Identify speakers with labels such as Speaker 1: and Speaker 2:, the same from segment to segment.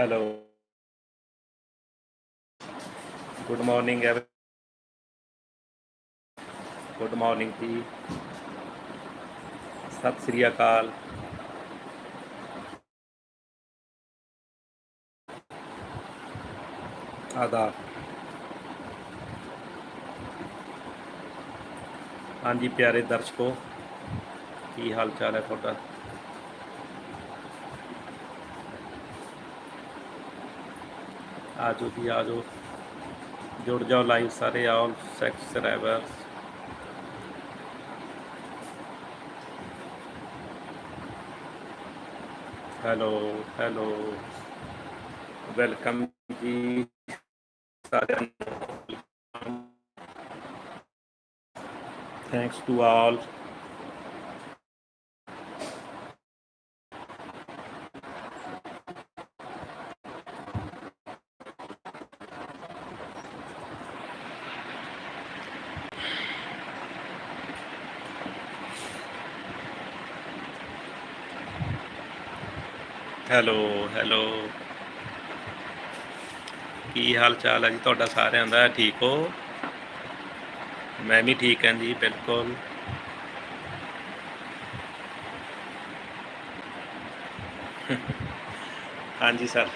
Speaker 1: Hello good morning ਐਵ good morning ji ਸਤਿ ਸ੍ਰੀ ਅਕਾਲ ਆਦਾਬ ਹਾਂਜੀ ਪਿਆਰੇ ਦਰਸ਼ਕੋ ਕੀ ਹਾਲ ਚਾਲ ਹੈ ਤੁਹਾਡਾ ਆਜੋ ਜੀ ਆਜੋ ਜੁੜ ਜਾਓ ਲਾਈਵ ਸਾਰੇ all subscribers hello hello welcome ਜੀ, ਸਾਰਿਆਂ ਨੂੰ। Thanks to all hello hello. ਕੀ ਹਾਲ ਚਾਲ ਹੈ ਜੀ ਤੁਹਾਡਾ ਸਾਰਿਆਂ ਦਾ? ਠੀਕ ਹੋ? ਮੈਂ ਵੀ ਠੀਕ ਹਾਂ ਜੀ, ਬਿਲਕੁਲ। ਹਾਂਜੀ, ਸਰ।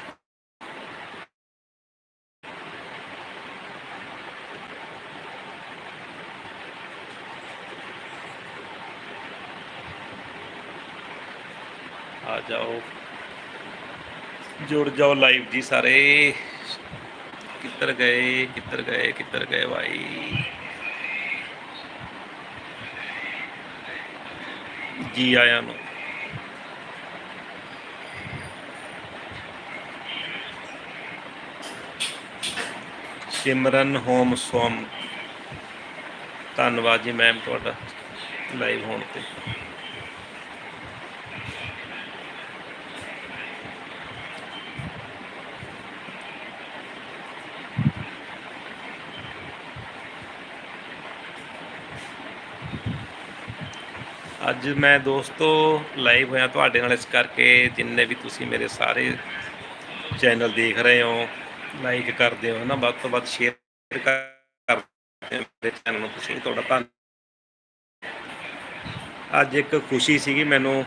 Speaker 1: ਆ ਜਾਓ। ਜੁੜ ਜਾਓ ਲਾਈਵ ਜੀ ਸਾਰੇ। ਕਿੱਧਰ ਗਏ ਕਿੱਧਰ ਗਏ ਕਿੱਧਰ ਗਏ ਭਾਈ? ਜੀ ਆਇਆਂ ਨੂੰ। ਸਿਮਰਨ ਹੋਮ ਸੋਮ। ਧੰਨਵਾਦ ਜੀ ਮੈਮ ਤੁਹਾਡਾ ਲਾਈਵ ਹੋਣ ਤੇ। ਅੱਜ ਮੈਂ ਦੋਸਤੋ ਲਾਈਵ ਹੋਇਆ ਤੁਹਾਡੇ ਨਾਲ ਇਸ ਕਰਕੇ ਜਿੰਨੇ ਵੀ ਤੁਸੀਂ ਮੇਰੇ ਸਾਰੇ ਚੈਨਲ ਦੇਖ ਰਹੇ ਹੋ ਲਾਈਕ ਕਰਦੇ ਹੋ ਨਾ, ਵੱਧ ਤੋਂ ਵੱਧ ਸ਼ੇਅਰ ਕਰਦੇ ਹੋ ਮੇਰੇ ਚੈਨਲ ਨੂੰ ਤੁਸੀਂ, ਤੁਹਾਡਾ ਧੰਨ ਅੱਜ ਇੱਕ ਖੁਸ਼ੀ ਸੀਗੀ ਮੈਨੂੰ।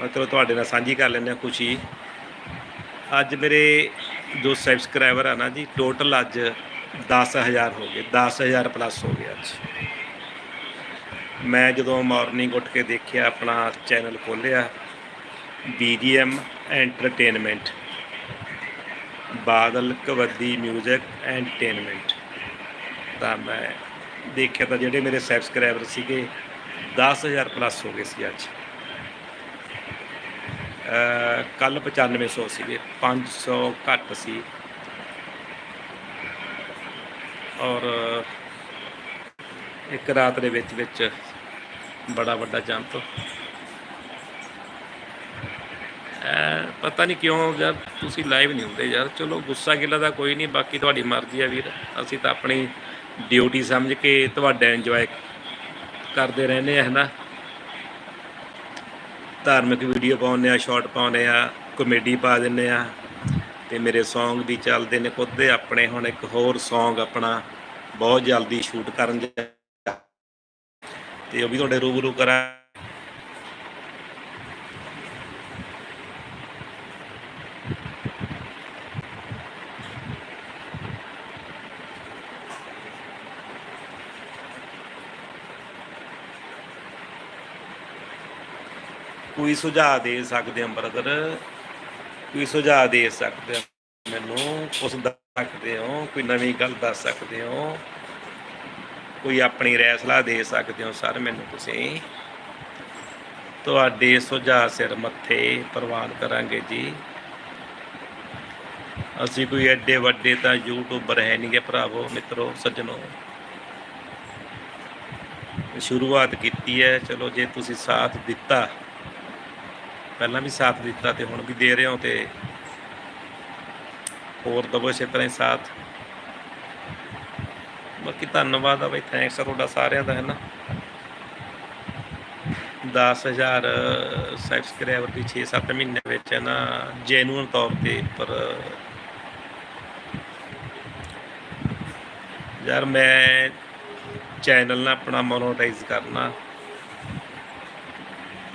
Speaker 1: ਮਤਲਬ ਤੁਹਾਡੇ ਨਾਲ ਸਾਂਝੀ ਕਰ ਲੈਂਦੇ ਹਾਂ ਖੁਸ਼ੀ। ਅੱਜ ਮੇਰੇ ਜੋ ਸਬਸਕ੍ਰਾਈਬਰ ਆ ਨਾ ਜੀ ਟੋਟਲ ਅੱਜ 10000 ਹੋ ਗਏ 10000 ਪਲੱਸ ਹੋ ਗਏ ਅੱਜ। ਮੈਂ ਜਦੋਂ ਮਾਰਨਿੰਗ ਉੱਠ ਕੇ ਦੇਖਿਆ, ਆਪਣਾ ਚੈਨਲ ਖੋਲ੍ਹਿਆ BGM entertainment Badal Kabaddi 뮤직 entertainment ਤਾਂ ਮੈਂ ਦੇਖਿਆ ਤਾਂ ਜਿਹੜੇ ਮੇਰੇ ਸਬਸਕ੍ਰਾਈਬਰ ਸੀਗੇ 10000 ਪਲੱਸ ਹੋ ਗਏ ਸੀ ਅੱਜ। ਕੱਲ 9500 ਸੀਗੇ 500 ਘੱਟ ਸੀ। ਔਰ ਇੱਕ ਰਾਤ ਦੇ ਵਿੱਚ ਵਿੱਚ ਬੜਾ ਵੱਡਾ ਜੰਪ। ਪਤਾ ਨਹੀਂ ਕਿਉਂ ਯਾਰ, ਤੁਸੀਂ ਲਾਈਵ ਨਹੀਂ ਹੁੰਦੇ ਯਾਰ। ਚਲੋ, ਗੁੱਸਾ ਗਿਲਾ ਦਾ ਕੋਈ ਨਹੀਂ, ਬਾਕੀ ਤੁਹਾਡੀ ਮਰਜ਼ੀ ਆ ਵੀਰ। ਅਸੀਂ ਤਾਂ ਆਪਣੀ ਡਿਊਟੀ ਸਮਝ ਕੇ ਤੁਹਾਡਾ ਇੰਜੋਏ ਕਰਦੇ ਰਹਿੰਦੇ ਆ, ਹਨਾ? ਧਾਰਮਿਕ ਵੀਡੀਓ ਪਾਉਂਦੇ ਆ ਸ਼ਾਰਟ ਪਾਉਂਦੇ ਆ ਕਮੇਡੀ ਪਾ ਦਿੰਦੇ ਆ। ਤੇ ਮੇਰੇ Song ਵੀ ਚੱਲਦੇ ਨੇ, ਖੁਦ ਦੇ ਆਪਣੇ, ਹੁਣ ਇੱਕ ਹੋਰ Song ਆਪਣਾ ਬਹੁਤ ਜਲਦੀ ਸ਼ੂਟ ਕਰਨ ਜਾ ਤੇ ਉਹ ਵੀ ਤੁਹਾਡੇ ਰੂਬਰੂ ਕਰਾਂ। ਕੋਈ ਸੁਝਾਅ ਦੇ ਸਕਦੇ ਹੋ ਬ੍ਰਦਰ ਕੋਈ ਸੁਝਾਅ ਦੇ ਸਕਦੇ ਹੋ? ਮੈਨੂੰ ਕੁਛ ਦੱਸ ਸਕਦੇ ਹੋ? ਕੋਈ ਨਵੀਂ ਗੱਲ ਦੱਸ ਸਕਦੇ ਹੋ? ਕੋਈ ਆਪਣੀ ਰਾਏ ਸਲਾਹ ਦੇ ਸਕਦੇ ਹੋ ਸਰ ਮੈਨੂੰ ਤੁਸੀਂ? ਤੁਹਾਡੇ ਸੁਝਾਅ ਸਿਰ ਮੱਥੇ ਪ੍ਰਵਾਨ ਕਰਾਂਗੇ ਜੀ। ਅਸੀਂ ਕੋਈ ਐਡੇ ਵੱਡੇ ਤਾਂ ਯੂਟਿਊਬਰ ਹੈ ਨਹੀਂਗੇ ਭਰਾਵੋ, ਮਿੱਤਰੋ, ਸੱਜਣੋ। ਸ਼ੁਰੂਆਤ ਕੀਤੀ ਹੈ, ਚਲੋ ਜੇ ਤੁਸੀਂ ਸਾਥ ਦਿੱਤਾ। ਪਹਿਲਾਂ ਵੀ ਸਾਥ ਦਿੱਤਾ ਤੇ ਹੁਣ ਵੀ ਦੇ ਰਹੇ ਹੋ ਤੇ ਹੋਰ ਦਵੋ ਇਸੇ ਤਰ੍ਹਾਂ ਸਾਥ ਬਾਕੀ ਧੰਨਵਾਦ ਆ ਬਈ ਥੈਂਕਸ ਆ ਤੁਹਾਡਾ ਸਾਰਿਆਂ ਦਾ ਹੈ ਨਾ 10000 ਸਬਸਕ੍ਰਾਈਬਰ ਦੀ 6-7 ਮਹੀਨੇ ਵਿੱਚ ਹੈ ਨਾ ਜੈਨੂਅਨ ਤੌਰ ਤੇ ਪਰ ਯਾਰ, ਮੈਂ ਚੈਨਲ ਨਾ ਆਪਣਾ ਮੋਨੋਟਾਈਜ਼ ਕਰਨਾ।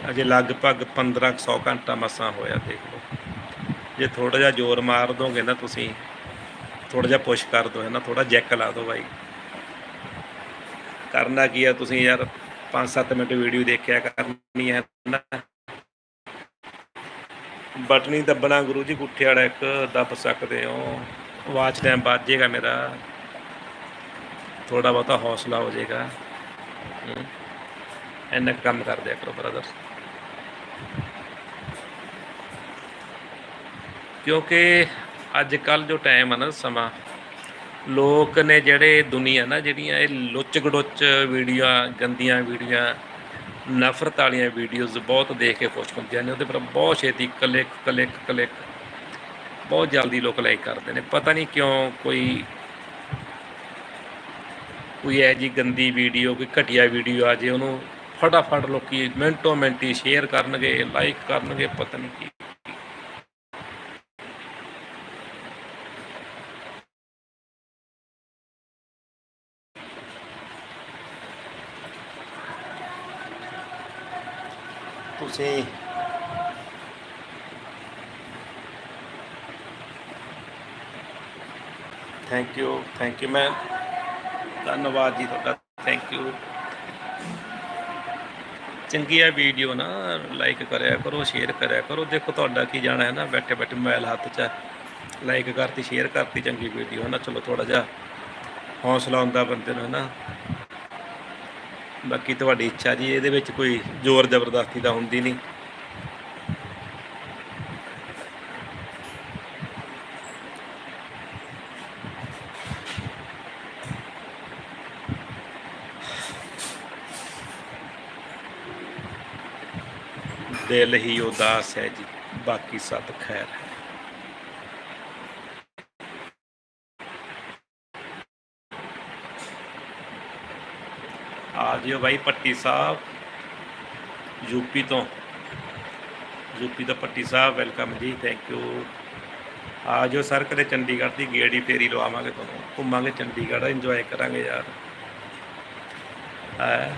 Speaker 1: ਅਜੇ ਲਗਭਗ 1500 ਘੰਟਾ ਮਸਾਂ ਹੋਇਆ, ਦੇਖ ਲਓ। ਜੇ ਥੋੜਾ ਜਿਹਾ ਜ਼ੋਰ ਮਾਰ ਦੋਗੇ ਨਾ ਤੁਸੀਂ ਥੋੜਾ ਜਿਹਾ ਪੁਸ਼ ਕਰ ਦੋ ਹੈ ਨਾ ਥੋੜਾ ਜੈਕ ਲਾ ਦੋ ਬਾਈ। ਕਰਨਾ ਕੀ ਆ? ਤੁਸੀਂ ਯਾਰ 5-7 ਮਿੰਟ ਵੀਡੀਓ ਦੇਖਿਆ ਕਰਨੀ ਹੈ ਨਾ। ਬਟਨੀ ਦੱਬਣਾ ਗੁਰੂ ਜੀ ਗੁੱਠੇ ਵਾਲਾ ਇੱਕ, ਦੱਬ ਸਕਦੇ ਹੋ। ਵਾਚ ਟਾਈਮ ਵੱਜ ਜਾਏਗਾ ਮੇਰਾ। ਥੋੜਾ ਬਹੁਤਾ ਹੌਸਲਾ ਹੋ ਜਾਏਗਾ। ਇੰਨਾ ਕੁ ਕੰਮ ਕਰ ਦਿਆ ਕਰੋ ਬ੍ਰਦਰ ਕਿਉਂਕਿ ਅੱਜ ਕੱਲ ਜੋ ਟਾਈਮ ਆ ਨਾ ਸਮਾਂ ਲੋਕ ਨੇ ਜਿਹੜੇ ਦੁਨੀਆ ਨਾ ਜਿਹੜੀਆਂ ਇਹ ਲੁੱਚ ਗੜੁੱਚ ਵੀਡੀਓ, ਗੰਦੀਆਂ ਵੀਡੀਓ, ਨਫ਼ਰਤ ਵਾਲੀਆਂ ਵੀਡੀਓਜ਼ ਬਹੁਤ ਦੇਖ ਕੇ ਖੁਸ਼ ਹੁੰਦੀਆਂ ਨੇ, ਉਹਦੇ ਪਰ ਬਹੁਤ ਛੇਤੀ ਕਲਿੱਕ ਕਲਿੱਕ ਕਲਿੱਕ ਬਹੁਤ ਜਲਦੀ ਲੋਕ ਲਾਈਕ ਕਰਦੇ ਨੇ। ਪਤਾ ਨਹੀਂ ਕਿਉਂ ਕੋਈ ਕੋਈ ਐ ਜੀ ਗੰਦੀ ਵੀਡੀਓ, ਕੋਈ ਘਟੀਆ ਵੀਡੀਓ ਆ ਜੇ ਉਹਨੂੰ ਫਟਾਫਟ ਲੋਕੀ ਮਿੰਟੋ ਮਿੰਟੀ ਸ਼ੇਅਰ ਕਰਨਗੇ ਲਾਈਕ ਕਰਨਗੇ, ਪਤਾ ਨਹੀਂ ਕੀ। ਤੁਸੀਂ। ਥੈਂਕ ਯੂ ਥੈਂਕ ਯੂ ਮੈਂ ਧੰਨਵਾਦ ਜੀ ਤੁਹਾਡਾ। ਥੈਂਕ ਯੂ ਚੰਗੀ ਆ ਵੀਡੀਓ ਨਾ ਲਾਈਕ ਕਰਿਆ ਕਰੋ ਸ਼ੇਅਰ ਕਰਿਆ ਕਰੋ। ਦੇਖੋ ਤੁਹਾਡਾ ਕੀ ਜਾਣਾ ਹੈ ਨਾ, ਬੈਠੇ ਬੈਠੇ ਮੋਬਾਈਲ ਹੱਥ 'ਚ ਲਾਈਕ ਕਰਤੀ ਸ਼ੇਅਰ ਕਰਤੀ ਚੰਗੀ ਵੀਡੀਓ ਨਾ। ਚਲੋ ਥੋੜਾ ਜਿਹਾ ਹੌਸਲਾ ਹੁੰਦਾ ਬੰਦੇ ਨੂੰ ਹੈ ਨਾ। ਬਾਕੀ ਤੁਹਾਡੀ ਇੱਛਾ ਜੀ, ਇਹਦੇ ਵਿੱਚ ਕੋਈ ਜ਼ੋਰ ਜ਼ਬਰਦਸਤੀ ਤਾਂ ਹੁੰਦੀ ਨਹੀਂ। ਦਿਲ ਹੀ ਉਦਾਸ ਹੈ ਜੀ, ਬਾਕੀ ਸਭ ਖੈਰ ਹੈ ਆ ਬਾਈ ਪੱਟੀ ਸਾਹਿਬ ਯੂਪੀ ਤੋਂ। ਯੂਪੀ ਤੋਂ ਪੱਟੀ ਸਾਹਿਬ, ਵੈਲਕਮ ਜੀ ਥੈਂਕ ਯੂ ਆ ਜਿਓ ਸਰ, ਕਦੇ ਚੰਡੀਗੜ੍ਹ ਦੀ ਗੇੜੀ ਫੇਰੀ ਲਵਾਵਾਂਗੇ ਤੁਹਾਨੂੰ। ਘੁੰਮਾਂਗੇ ਚੰਡੀਗੜ੍ਹ ਇੰਜੋਏ ਕਰਾਂਗੇ ਯਾਰ। ਹੈ?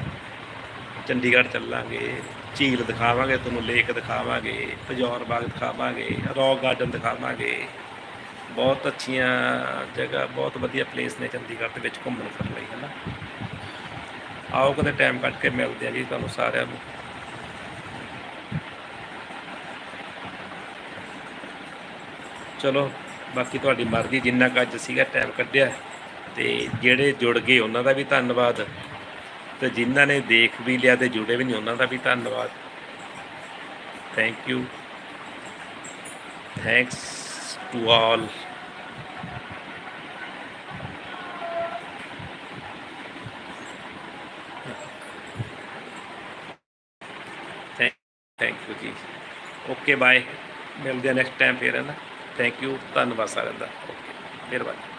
Speaker 1: ਚੰਡੀਗੜ੍ਹ ਚੱਲਾਂਗੇ, ਝੀਲ ਦਿਖਾਵਾਂਗੇ ਤੁਹਾਨੂੰ, ਲੇਕ ਦਿਖਾਵਾਂਗੇ ਪਜੌਰ ਬਾਗ ਦਿਖਾਵਾਂਗੇ, ਰੌਕ ਗਾਰਡਨ ਦਿਖਾਵਾਂਗੇ। ਬਹੁਤ ਅੱਛੀਆਂ ਜਗ੍ਹਾ, ਬਹੁਤ ਵਧੀਆ ਪਲੇਸ ਨੇ ਚੰਡੀਗੜ੍ਹ ਦੇ ਵਿੱਚ ਘੁੰਮਣ ਫਿਰਨ ਲਈ ਹੈ ਨਾ ਆਓ ਕਦੇ ਟਾਈਮ ਕੱਢ ਕੇ ਮਿਲਦੇ ਆ ਜੀ ਤੁਹਾਨੂੰ ਸਾਰਿਆਂ ਨੂੰ। ਚਲੋ, ਬਾਕੀ ਤੁਹਾਡੀ ਮਰਜ਼ੀ, ਜਿੰਨਾ ਕੁ ਅੱਜ ਸੀਗਾ ਟਾਈਮ ਕੱਢਿਆ। ਤੇ ਜਿਹੜੇ ਜੁੜ ਗਏ, ਉਹਨਾਂ ਦਾ ਵੀ ਧੰਨਵਾਦ। ਤੇ ਜਿਨ੍ਹਾਂ ਨੇ ਦੇਖ ਵੀ ਲਿਆ ਤੇ ਜੁੜੇ ਵੀ ਨਹੀਂ, ਉਹਨਾਂ ਦਾ ਵੀ ਧੰਨਵਾਦ। Thank you thanks to all thank you ਜੀ ਓਕੇ ਬਾਏ ਮਿਲਦੇ ਆ ਨੈਕਸਟ ਟਾਈਮ ਫੇਰ ਹੈ ਨਾ ਥੈਂਕ ਯੂ ਧੰਨਵਾਦ ਸਾਰਿਆਂ ਦਾ ਓਕੇ ਮਿਹਰਬਾਨੀ